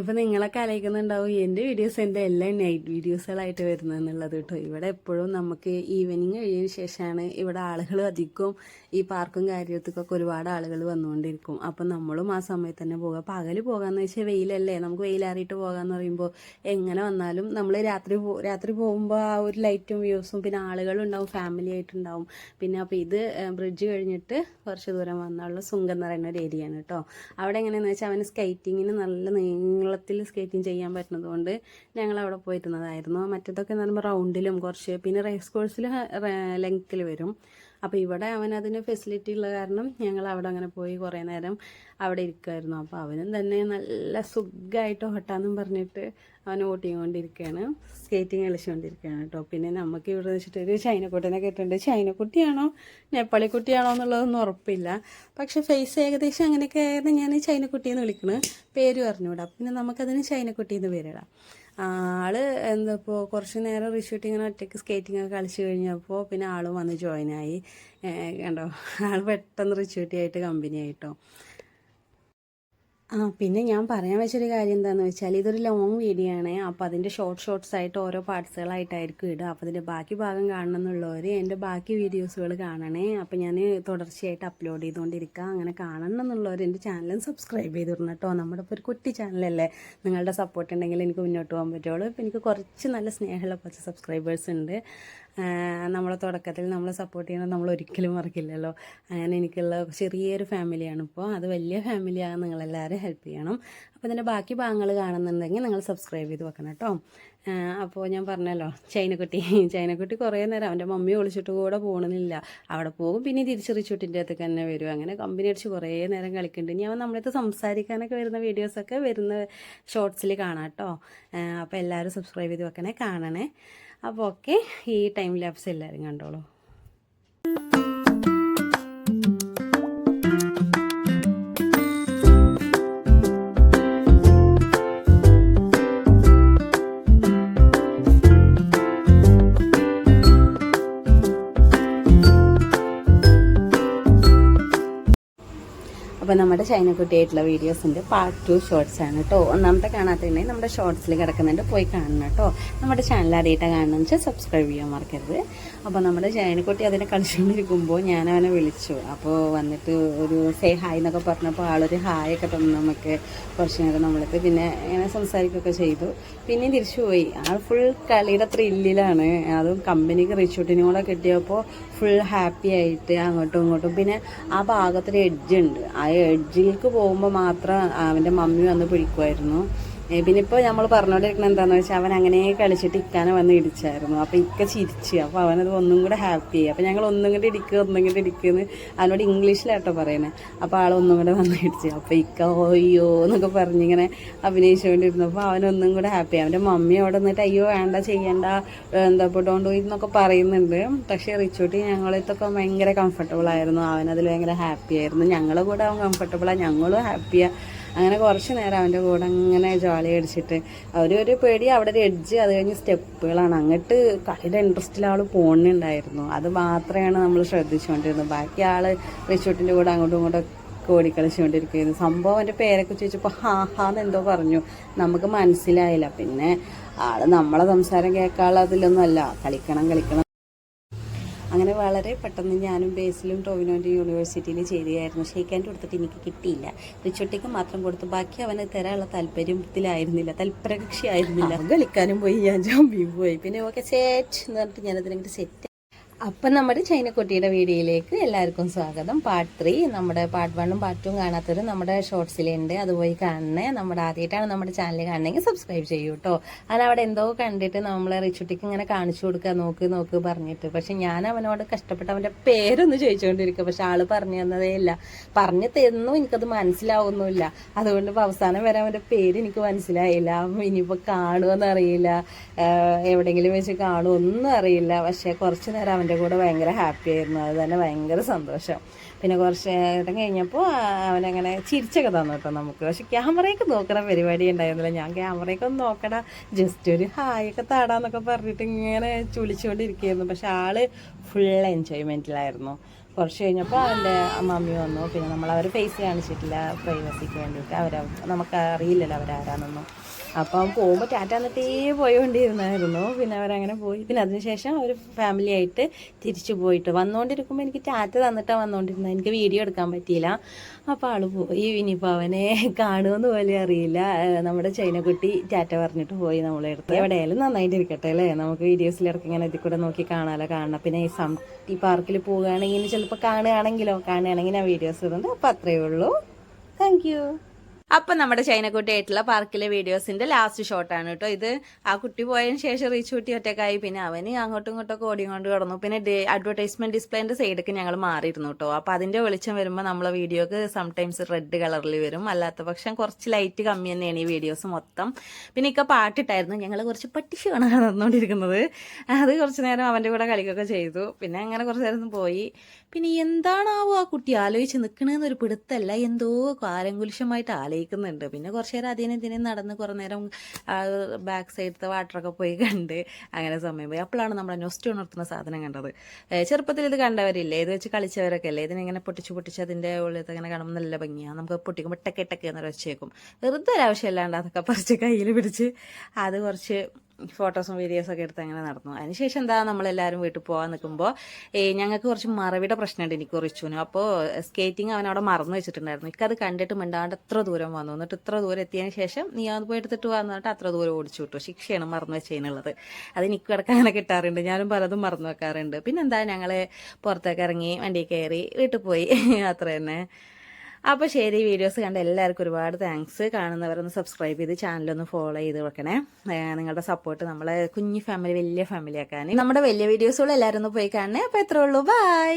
ഇപ്പൊ നിങ്ങളൊക്കെ ആലോചിക്കുന്നുണ്ടാവും എന്റെ വീഡിയോസ് എന്റെ എല്ലാം നൈറ്റ് വീഡിയോസുകളായിട്ട് വരുന്നതെന്നുള്ളത് കേട്ടോ. ഇവിടെ എപ്പോഴും നമുക്ക് ഈവനിങ് കഴിഞ്ഞതിന് ശേഷമാണ് ഇവിടെ ആളുകൾ അധികവും ഈ പാർക്കും കാര്യത്തിക്കൊക്കെ ഒരുപാട് ആളുകൾ വന്നുകൊണ്ടിരിക്കും. അപ്പം നമ്മളും ആ സമയത്ത് തന്നെ പോകുക പകൽ പോകാന്ന് വെച്ചാൽ വെയിലല്ലേ? നമുക്ക് വെയിലാറിയിട്ട് പോകാന്ന് പറയുമ്പോൾ എങ്ങനെ വന്നാലും നമ്മൾ രാത്രി രാത്രി പോകുമ്പോൾ ആ ഒരു ലൈറ്റും വ്യൂസും പിന്നെ ആളുകളുണ്ടാവും ഫാമിലി ആയിട്ടുണ്ടാവും. പിന്നെ അപ്പോൾ ഇത് ബ്രിഡ്ജ് കഴിഞ്ഞിട്ട് കുറച്ച് ദൂരം വന്നുള്ള സുങ്കം എന്ന് പറയുന്ന ഒരു ഏരിയ ആണ് കേട്ടോ. അവിടെ എങ്ങനെയാണെന്ന് വെച്ചാൽ അവന് സ്കേറ്റിങ്ങിന് നല്ല നീളത്തിൽ സ്കേറ്റിംഗ് ചെയ്യാൻ പറ്റുന്നതുകൊണ്ട് ഞങ്ങൾ അവിടെ പോയിരുന്നതായിരുന്നു. മറ്റേതൊക്കെ എന്ന് പറയുമ്പോൾ റൗണ്ടിലും കുറച്ച് പിന്നെ റേസ് കോഴ്സിൽ ലെങ്ത്തിൽ വരും. അപ്പോൾ ഇവിടെ അവൻ അതിന് ഫെസിലിറ്റി ഉള്ള കാരണം ഞങ്ങൾ അവിടെ അങ്ങനെ പോയി കുറേ നേരം അവിടെ ഇരിക്കുമായിരുന്നു അപ്പോൾ അവനും തന്നെ നല്ല സുഖമായിട്ട് ഓട്ടാന്നും പറഞ്ഞിട്ട് അവൻ ഓട്ടിക്കൊണ്ടിരിക്കുകയാണ് സ്കേറ്റിംഗ് കളിച്ചുകൊണ്ടിരിക്കുകയാണ് കേട്ടോ. പിന്നെ നമുക്ക് ഇവിടെ വെച്ചിട്ട് ഒരു ചൈനക്കുട്ടനെ കേട്ടിട്ടുണ്ട്. ചൈനക്കുട്ടിയാണോ? നേപ്പാളി കുട്ടിയാണോ എന്നുള്ളതൊന്നും ഉറപ്പില്ല. പക്ഷേ ഫേസ് ഏകദേശം അങ്ങനെയൊക്കെ ആയിരുന്നു. ഞാൻ ചൈനക്കുട്ടിയെന്ന് വിളിക്കുന്നത് പേര് പറഞ്ഞുകൂടാ. പിന്നെ നമുക്കതിന് ചൈനക്കുട്ടി എന്ന് പേരിടാം. ആൾ എന്താ ഇപ്പോൾ കുറച്ച് നേരം റിഷൂട്ട് ഇങ്ങനെ ഒറ്റയ്ക്ക് സ്കേറ്റിംഗ് ഒക്കെ കളിച്ചു കഴിഞ്ഞപ്പോൾ പിന്നെ ആളും വന്ന് ജോയിൻ ആയി. കണ്ടോ? ആൾ പെട്ടെന്ന് റിഷൂട്ടി ആയിട്ട് കമ്പനി ആയിട്ടോ. ആ പിന്നെ ഞാൻ പറയാൻ വെച്ചൊരു കാര്യം എന്താണെന്ന് വെച്ചാൽ ഇതൊരു ലോങ് വീഡിയോ ആണ്. അപ്പോൾ അതിന്റെ ഷോർട്ട് ഷോർട്സ് ആയിട്ട് ഓരോ പാർട്സുകളായിട്ടായിരിക്കും ഇടുക. അപ്പോൾ അതിന്റെ ബാക്കി ഭാഗം കാണണം എന്നുള്ളവർ എന്റെ ബാക്കി വീഡിയോസുകൾ കാണണേ. അപ്പോൾ ഞാൻ തുടർച്ചയായിട്ട് അപ്ലോഡ് ചെയ്തുകൊണ്ടിരിക്കുക അങ്ങനെ കാണണം എന്നുള്ളവർ എന്റെ ചാനലും സബ്സ്ക്രൈബ് ചെയ്തിടണം കേട്ടോ നമ്മുടെ ഇപ്പോൾ ഒരു കുട്ടി ചാനലല്ലേ നിങ്ങളുടെ സപ്പോർട്ട് ഉണ്ടെങ്കിൽ എനിക്ക് മുന്നോട്ട് പോകാൻ പറ്റുള്ളൂ. ഇപ്പോൾ എനിക്ക് കുറച്ച് നല്ല സ്നേഹമുള്ള കുറച്ച് സബ്സ്ക്രൈബേഴ്സ് ഉണ്ട്. നമ്മളെ തുടക്കത്തിൽ നമ്മളെ സപ്പോർട്ട് ചെയ്യണം നമ്മൾ ഒരിക്കലും മറക്കില്ലല്ലോ. അങ്ങനെ എനിക്കുള്ള ചെറിയൊരു ഫാമിലിയാണ് ഇപ്പോൾ അത് വലിയ ഫാമിലിയാണ് നിങ്ങളെല്ലാവരും ഹെൽപ്പ് ചെയ്യണം. അപ്പോൾ ഇതിന്റെ ബാക്കി ഭാഗങ്ങൾ കാണുന്നുണ്ടെങ്കിൽ നിങ്ങൾ സബ്സ്ക്രൈബ് ചെയ്ത് വെക്കണം കേട്ടോ. അപ്പോൾ ഞാൻ പറഞ്ഞല്ലോ ചൈനക്കുട്ടി ചൈനക്കുട്ടി കുറേ നേരം അവന്റെ മമ്മി വിളിച്ചിട്ട് കൂടെ പോകണമെന്നില്ല അവിടെ പോകും പിന്നെ തിരിച്ച് റിച്ചൂട്ടിന്റെ അടുത്തേക്ക് തന്നെ വരും. അങ്ങനെ കമ്പനി അടിച്ച് കുറേ നേരം കളിക്കുന്നുണ്ട്. ഇനി അവൻ നമ്മളടുത്ത് സംസാരിക്കാനൊക്കെ വരുന്ന വീഡിയോസൊക്കെ വരുന്ന ഷോർട്സിൽ കാണാം കേട്ടോ. അപ്പോൾ എല്ലാവരും സബ്സ്ക്രൈബ് ചെയ്ത് വെക്കണേ കാണണേ. അപ്പോൾ ഓക്കെ ഈ ടൈം ലാപ്സ് എല്ലാവരും കണ്ടോളൂ. അപ്പോൾ നമ്മുടെ ചൈനക്കുട്ടിയായിട്ടുള്ള വീഡിയോസിന്റെ പാർട്ട് ടു ഷോർട്സ് ആണ് കേട്ടോ. ഒന്നാമത്തെ കാണാത്തുണ്ടെങ്കിൽ നമ്മുടെ ഷോർട്സിൽ കിടക്കുന്നുണ്ട് പോയി കാണണം കേട്ടോ. നമ്മുടെ ചാനൽ ആദ്യമായിട്ടാണ് കാണണമെന്ന് വെച്ചാൽ സബ്സ്ക്രൈബ് ചെയ്യാൻ മറക്കരുത്. അപ്പോൾ നമ്മുടെ ചൈനക്കുട്ടി അതിനെ കളിച്ചുകൊണ്ടിരിക്കുമ്പോൾ ഞാൻ അവനെ വിളിച്ചു. അപ്പോൾ വന്നിട്ട് ഒരു സേ ഹായ് എന്നൊക്കെ പറഞ്ഞപ്പോൾ ആളൊരു ഹായ് ഒക്കെ തന്നു നമുക്ക് കുറച്ച് നേരം നമ്മൾക്ക് പിന്നെ ഇങ്ങനെ സംസാരിക്കുകയൊക്കെ ചെയ്തു. പിന്നെയും തിരിച്ചു പോയി. ആൾ ഫുൾ കളിയുടെ ത്രില്ലിലാണ് അതും കമ്പനിക്ക് റിച്ചൂട്ടിനും കൂടെ കിട്ടിയപ്പോൾ ഫുൾ ഹാപ്പി ആയിട്ട് അങ്ങോട്ടും ഇങ്ങോട്ടും. പിന്നെ ആ ഭാഗത്തൊരു എഡ്ജ് ഉണ്ട്. ആ എഡ്ജിലേക്ക് പോകുമ്പോൾ മാത്രം അവന്റെ മമ്മി വന്ന് പിടിക്കുമായിരുന്നു ഏ, പിന്നെ ഇപ്പോൾ നമ്മൾ പറഞ്ഞുകൊണ്ടിരിക്കുന്നത് എന്താണെന്ന് വെച്ചാൽ അവൻ അങ്ങനെ കളിച്ചിട്ട് ഇക്കാനെ വന്ന് ഇടിച്ചായിരുന്നു. അപ്പോൾ ഇക്ക ചിരിച്ച്. അപ്പോൾ അവനത് ഒന്നും കൂടെ ഹാപ്പി അപ്പോൾ ഞങ്ങൾ ഒന്നും കൂടെ ഇടിക്കുക ഒന്നും കൂടെ ഇടിക്കുമെന്ന് അവനോട് ഇംഗ്ലീഷിലാട്ടോ പറയുന്നത് അപ്പോൾ ആൾ ഒന്നും കൂടെ വന്ന് ഇടിച്ച്. അപ്പോൾ ഇക്ക ഓയ്യോ എന്നൊക്കെ പറഞ്ഞിങ്ങനെ അഭിനയിച്ചുകൊണ്ടിരുന്നപ്പോൾ അവനൊന്നും കൂടെ ഹാപ്പി അവന്റെ മമ്മി അവിടെ നിന്നിട്ട് അയ്യോ വേണ്ട ചെയ്യണ്ട എന്താ ഡോണ്ട് ഡു എന്നൊക്കെ പറയുന്നുണ്ട്. പക്ഷേ റിച്ചോട്ടി ഞങ്ങളിതൊക്കെ ഭയങ്കര കംഫർട്ടബിൾ ആയിരുന്നു. അവനതിൽ ഭയങ്കര ഹാപ്പി ആയിരുന്നു. ഞങ്ങളെ കൂടെ അവൻ കംഫർട്ടബിളാണ് ഞങ്ങളും ഹാപ്പിയാണ് അങ്ങനെ കുറച്ച് നേരം അവന്റെ കൂടെ അങ്ങനെ ജോളി അടിച്ചിട്ട് അവർ ഒരു പേടി അവിടെ ഒരു എഡ്ജ് അത് കഴിഞ്ഞ് സ്റ്റെപ്പുകളാണ്. അങ്ങോട്ട് കളിയുടെ ഇൻട്രസ്റ്റിൽ ആൾ പോകുന്നുണ്ടായിരുന്നു അത് മാത്രമാണ് നമ്മൾ ശ്രദ്ധിച്ചുകൊണ്ടിരുന്നത് ബാക്കി ആൾ റിച്ചൂട്ടിന്റെ കൂടെ അങ്ങോട്ടും ഇങ്ങോട്ടും ഓടിക്കളിച്ചുകൊണ്ടിരിക്കുകയായിരുന്നു സംഭവം എന്റെ പേരൊക്കെ ചോദിച്ചപ്പോൾ ഹാ എന്തോ പറഞ്ഞു. നമുക്ക് മനസ്സിലായില്ല. പിന്നെ ആൾ നമ്മളെ സംസാരം കേൾക്കാനുള്ള അതിലൊന്നുമല്ല. കളിക്കണം കളിക്കണം. അങ്ങനെ വളരെ പെട്ടെന്ന് ഞാനും ബേസിലും ടോവിനോന്റെ യൂണിവേഴ്സിറ്റിയിൽ ചേരുകയായിരുന്നു. ഷെയ്ക്കാന്റെ കൊടുത്തിട്ട് എനിക്ക് കിട്ടിയില്ല. റിച്ചൊട്ടിക്ക് മാത്രം കൊടുത്തു. ബാക്കി അവന് തരാനുള്ള താല്പര്യത്തിലായിരുന്നില്ല. ആയിരുന്നില്ല കളിക്കാനും പോയി. ഞാൻ ജോബി പോയി. പിന്നെ ഓക്കെ സെറ്റ് എന്ന് പറഞ്ഞിട്ട് ഞാനതിനെ സെറ്റ് അപ്പം നമ്മുടെ ചൈനക്കുട്ടിയുടെ വീഡിയോയിലേക്ക് എല്ലാവർക്കും സ്വാഗതം. പാർട്ട് ത്രീ നമ്മുടെ പാർട്ട് വണ്ണും പാർട്ട് ടൂം കാണാത്തവർ നമ്മുടെ ഷോർട്സിലുണ്ട് അത് പോയി കാണണേ. നമ്മുടെ ആദ്യമായിട്ടാണ് നമ്മുടെ ചാനൽ കാണണമെങ്കിൽ സബ്സ്ക്രൈബ് ചെയ്യൂ കേട്ടോ അത് അവിടെ എന്തോ കണ്ടിട്ട് നമ്മളെ റിച്ചുട്ടിക്ക് ഇങ്ങനെ കാണിച്ചു കൊടുക്കുക നോക്ക് നോക്ക് പറഞ്ഞിട്ട്. പക്ഷെ ഞാൻ അവനോട് കഷ്ടപ്പെട്ട് അവന്റെ പേരൊന്ന് ചോദിച്ചുകൊണ്ടിരിക്കുക പക്ഷെ ആൾ പറഞ്ഞു തന്നതേ ഇല്ല. പറഞ്ഞു തന്നു എനിക്കത് മനസ്സിലാവുന്നില്ല അതുകൊണ്ട് ഇപ്പോൾ അവസാനം വരെ അവന്റെ പേര് എനിക്ക് മനസ്സിലായില്ല. ഇനിയിപ്പോൾ കാണുമെന്നറിയില്ല എവിടെയെങ്കിലും വെച്ച് കാണുമോ ഒന്നും അറിയില്ല. പക്ഷേ കുറച്ച് നേരം കൂടെ ഭയങ്കര ഹാപ്പി ആയിരുന്നു. അത് തന്നെ ഭയങ്കര സന്തോഷം. പിന്നെ കുറച്ച് നേരം കഴിഞ്ഞപ്പോൾ അവനങ്ങനെ ചിരിച്ചൊക്കെ തന്നു കേട്ടോ നമുക്ക്. പക്ഷെ ക്യാമറയൊക്കെ നോക്കണ. പരിപാടി ഉണ്ടായിരുന്നില്ല. ഞാൻ ക്യാമറയൊക്കെ ഒന്ന് നോക്കണ ജസ്റ്റ് ഒരു ഹായൊക്കെ താടാന്നൊക്കെ പറഞ്ഞിട്ട് ഇങ്ങനെ ചുളിച്ചുകൊണ്ടിരിക്കുകയായിരുന്നു. പക്ഷെ ആൾ ഫുൾ എൻജോയ്മെന്റിലായിരുന്നു കുറച്ച് കഴിഞ്ഞപ്പോൾ അവന്റെ മമ്മി വന്നു. പിന്നെ നമ്മൾ അവർ ഫേസ് കാണിച്ചിട്ടില്ല പ്രൈവസിക്ക് വേണ്ടിയിട്ട്. അവർ നമുക്ക് അറിയില്ലല്ലോ അവരാരാന്നൊന്നും അപ്പം പോകുമ്പോൾ ടാറ്റ എന്നിട്ടേ പോയോണ്ടിരുന്നായിരുന്നു പിന്നെ അവരങ്ങനെ പോയി. പിന്നെ അതിനുശേഷം അവർ ഫാമിലി ആയിട്ട് തിരിച്ചു പോയിട്ട് വന്നുകൊണ്ടിരിക്കുമ്പോൾ എനിക്ക് ടാറ്റ തന്നിട്ടാണ് വന്നുകൊണ്ടിരുന്നത് എനിക്ക് വീഡിയോ എടുക്കാൻ പറ്റിയില്ല. അപ്പോൾ ആൾ പോയി. ഇനിയിപ്പോൾ അവനെ കാണുമെന്ന് പോലെ അറിയില്ല. നമ്മുടെ ചൈനക്കുട്ടി ടാറ്റ പറഞ്ഞിട്ട് പോയി നമ്മളെ അടുത്ത്. എവിടെയായാലും നന്നായിട്ട് ഇരിക്കട്ടെ അല്ലേ? നമുക്ക് വീഡിയോസിലിടക്ക് ഇങ്ങനെ ഇതിൽ കൂടെ നോക്കി കാണാലോ കാണണം. പിന്നെ ഈ സം ഈ പാർക്കിൽ പോവുകയാണെങ്കിൽ ചിലപ്പോൾ കാണുകയാണെങ്കിലോ? കാണുകയാണെങ്കിൽ ഞാൻ വീഡിയോസ് ഇടുന്നുണ്ട്. അപ്പോൾ അത്രയേ ഉള്ളൂ. താങ്ക് അപ്പം നമ്മുടെ ചൈനക്കുട്ടി ആയിട്ടുള്ള പാർക്കിലെ വീഡിയോസിന്റെ ലാസ്റ്റ് ഷോട്ടാണ് കേട്ടോ ഇത്. ആ കുട്ടി പോയതിന് ശേഷം റീച്ച് കുട്ടി ഒറ്റക്കായി പിന്നെ അവന് അങ്ങോട്ടും ഇങ്ങോട്ടും ഓടിയും കൊണ്ട് കിടന്നു. പിന്നെ അഡ്വർടൈസ്മെന്റ് ഡിസ്പ്ലേന്റെ സൈഡൊക്കെ ഞങ്ങൾ മാറിയിരുന്നു കേട്ടോ. അപ്പോൾ അതിന്റെ വെളിച്ചം വരുമ്പോൾ നമ്മളെ വീഡിയോക്ക് സംടൈംസ് റെഡ് കളറിൽ വരും. അല്ലാത്ത പക്ഷം കുറച്ച് ലൈറ്റ് കമ്മി തന്നെയാണ് ഈ വീഡിയോസ് മൊത്തം. പിന്നെ ഇക്ക പാട്ടിട്ടായിരുന്നു. ഞങ്ങൾ കുറച്ച് പട്ടിഷാണ് നടന്നുകൊണ്ടിരിക്കുന്നത് അത് കുറച്ച് നേരം അവന്റെ കൂടെ കളിക്കൊക്കെ ചെയ്തു. പിന്നെ അങ്ങനെ കുറച്ച് നേരം പോയി. പിന്നെ എന്താണാവോ ആ കുട്ടി ആലോചിച്ച് നിൽക്കണമെന്നൊരു പിടുത്തല്ല. എന്തോ കാലങ്കുലിശമായിട്ട് ആലോചിക്കുന്നുണ്ട് പിന്നെ കുറച്ച് നേരം അതിനെ ഇതിനെ നടന്ന് കുറേ നേരം ബാക്ക് സൈഡത്തെ വാട്ടറൊക്കെ പോയി കണ്ട് അങ്ങനെ സമയം പോയി. അപ്പോഴാണ് നമ്മളെ നൊസ്റ്റ് ഉണർത്തുന്ന സാധനം കണ്ടത്. ചെറുപ്പത്തിൽ ഇത് കണ്ടവരില്ലേ? ഇത് വെച്ച് കളിച്ചവരൊക്കെ അല്ലേ? ഇതിനിങ്ങനെ പൊട്ടിച്ച് പൊട്ടിച്ച് അതിന്റെ ഉള്ളിലത്തെ ഇങ്ങനെ കാണുമ്പോൾ നല്ല ഭംഗിയാണ് നമുക്ക് പൊട്ടിക്കുമ്പോൾ ടെക്കെ ടെക്കെ എന്നൊരു വെച്ചേക്കും വെറുതെ ഒരു ആവശ്യമില്ലാണ്ട് അതൊക്കെ പറിച്ച് കയ്യിൽ പിടിച്ച് അത് കുറച്ച് ഫോട്ടോസും വീഡിയോസും ഒക്കെ എടുത്ത് അങ്ങനെ നടന്നു. അതിനുശേഷം എന്താ നമ്മളെല്ലാവരും വീട്ടിൽ പോകാൻ നിൽക്കുമ്പോൾ ഞങ്ങൾക്ക് കുറച്ച് മറവിയുടെ പ്രശ്നമുണ്ട് എനിക്ക് കുറിച്ചുനു അപ്പോൾ സ്കേറ്റിംഗ് അവൻ അവിടെ മറന്നു വെച്ചിട്ടുണ്ടായിരുന്നു. എനിക്കത് കണ്ടിട്ട് മിണ്ടാണ്ട് എത്ര ദൂരം വന്നു. എന്നിട്ട് ഇത്ര ദൂരം എത്തിയതിന് ശേഷം നീ അത് പോയി എടുത്തിട്ട് വന്നിട്ട് അത്ര ദൂരം ഓടിച്ചു വിട്ടു. ശിക്ഷയാണ് മറന്നു വെച്ചതിനുള്ളത് അത് എനിക്ക് കിടക്കാൻ അങ്ങനെ കിട്ടാറുണ്ട്. ഞാനും പലതും മറന്നു വെക്കാറുണ്ട്. പിന്നെന്താ ഞങ്ങൾ പുറത്തേക്ക് ഇറങ്ങി വണ്ടി കയറി വീട്ടിൽ പോയി. അത്ര തന്നെ അപ്പോൾ ശരി വീഡിയോസ് കണ്ട എല്ലാവർക്കും ഒരുപാട് താങ്ക്സ് കാണുന്നവരൊന്ന് സബ്സ്ക്രൈബ് ചെയ്ത് ചാനലൊന്ന് ഫോളോ ചെയ്ത് വെക്കണേ. നിങ്ങളുടെ സപ്പോർട്ട് നമ്മളെ കുഞ്ഞു ഫാമിലി വലിയ ഫാമിലി ആക്കാൻ നമ്മുടെ വലിയ വീഡിയോസുകൾ എല്ലാവരും ഒന്ന് പോയി കാണണേ. അപ്പോൾ എത്ര ഉള്ളൂ. ബൈ